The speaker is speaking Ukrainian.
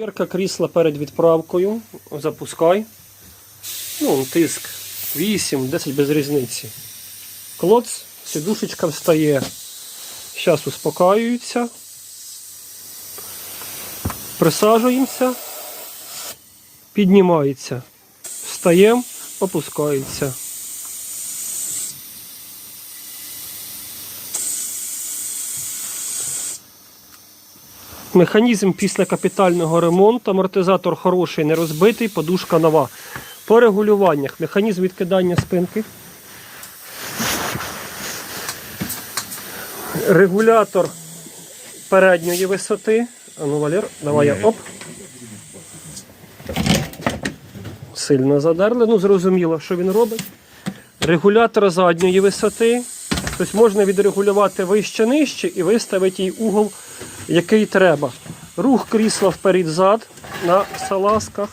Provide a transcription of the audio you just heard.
Перка крісла перед відправкою. Запускай. Ну, тиск 8-10 без різниці. Клоц, сідушечка встає. Зараз успокаюється. Присаджуємося. Піднімається. Встаємо, опускається. Механізм після капітального ремонту, амортизатор хороший, не розбитий, подушка нова. По регулюваннях механізм відкидання спинки. Регулятор передньої висоти. А ну, Валер, давай я оп. Сильно задерли. Ну, зрозуміло, що він робить. Регулятор задньої висоти. Тобто можна відрегулювати вище нижче і виставити їй угол, який треба. Рух крісла вперед-зад на салазках.